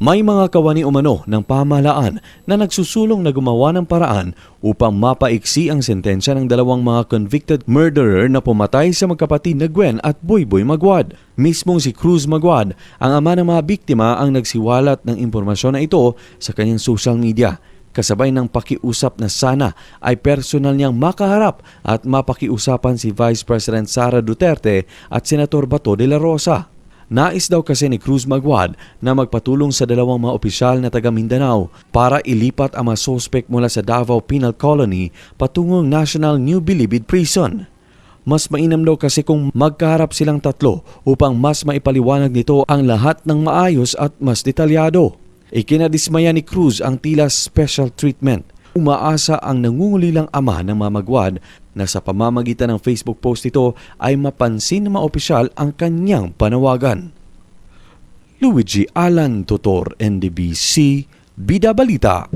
May mga kawani umano ng pamahalaan na nagsusulong na gumawa ng paraan upang mapaiksi ang sentensya ng dalawang mga convicted murderer na pumatay sa magkapatid na Gwen at Boyboy Magwad. Mismong si Cruz Magwad, ang ama ng mga biktima ang nagsiwalat ng impormasyon na ito sa kanyang social media kasabay ng pakiusap na sana ay personal niyang makaharap at mapakiusapan si Vice President Sara Duterte at Senator Bato de la Rosa. Nais daw kasi ni Cruz Magwad na magpatulong sa dalawang mga opisyal na taga Mindanao para ilipat ang mga sospek mula sa Davao Penal Colony patungong National New Bilibid Prison. Mas mainam daw kasi kung magkaharap silang tatlo upang mas maipaliwanag nito ang lahat ng maayos at mas detalyado. Ikinadismaya ni Cruz ang tila special treatment. Umaasa ang nangungulilang ama ng mamagwad na sa pamamagitan ng Facebook post ito ay mapansin ng mga opisyal ang kanyang panawagan. Luigi Alan Totor, NDBC, Bida Balita.